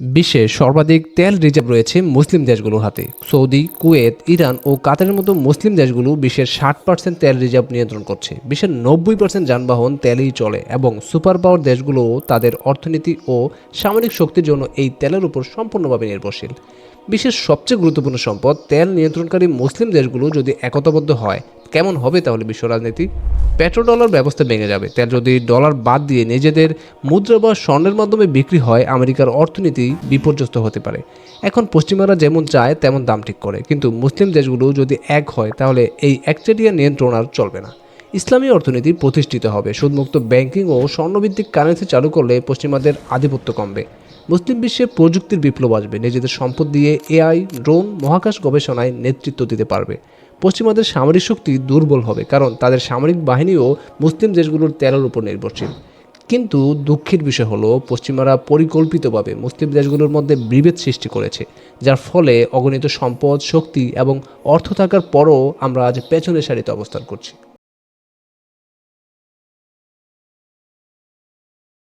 বিশ্বের সর্বাধিক তেল রিজার্ভ রয়েছে মুসলিম দেশগুলোর হাতে। সৌদি, কুয়েত, ইরান ও কাতারের মতো মুসলিম দেশগুলো বিশ্বের ষাট পার্সেন্ট তেল রিজার্ভ নিয়ন্ত্রণ করছে। বিশ্বের নব্বই পার্সেন্ট যানবাহন তেলেই চলে এবং সুপার পাওয়ার দেশগুলো তাদের অর্থনীতি ও সামরিক শক্তির জন্য এই তেলের উপর সম্পূর্ণভাবে নির্ভরশীল। বিশ্বের সবচেয়ে গুরুত্বপূর্ণ সম্পদ তেল নিয়ন্ত্রণকারী মুসলিম দেশগুলো যদি একতাবদ্ধ হয়, কেমন হবে তাহলে বিশ্ব রাজনীতি? পেট্রো ডলার ব্যবস্থা ভেঙে যাবে। তেল যদি ডলার বাদ দিয়ে নিজেদের মুদ্রা বা স্বর্ণের মাধ্যমে বিক্রি হয়, আমেরিকার অর্থনীতি বিপর্যস্ত হতে পারে। এখন পশ্চিমারা যেমন চায়, তেমন দাম ঠিক করে। কিন্তু মুসলিম দেশগুলো যদি এক হয়, তাহলে এই একচেটিয়া নিয়ন্ত্রণ আর চলবে না। ইসলামী অর্থনীতি প্রতিষ্ঠিত হবে। সুদমুক্ত ব্যাংকিং ও স্বর্ণভিত্তিক কারেন্সি চালু করলে পশ্চিমাদের আধিপত্য কমবে। মুসলিম বিশ্বে প্রযুক্তির বিপ্লব আসবে। নিজেদের সম্পদ দিয়ে এআই, ড্রোন, মহাকাশ গবেষণায় নেতৃত্ব দিতে পারবে। পশ্চিমাদের সামরিক শক্তি দুর্বল হবে, কারণ তাদের সামরিক বাহিনীও মুসলিম দেশগুলোর তেলের উপর নির্ভরশীল। কিন্তু দুঃখের বিষয় হলো, পশ্চিমারা পরিকল্পিতভাবে মুসলিম দেশগুলোর মধ্যে বিভেদ সৃষ্টি করেছে, যার ফলে অগণিত সম্পদ, শক্তি এবং অর্থ থাকার পরও আমরা আজ পেছনে সারিতে অবস্থান করছি।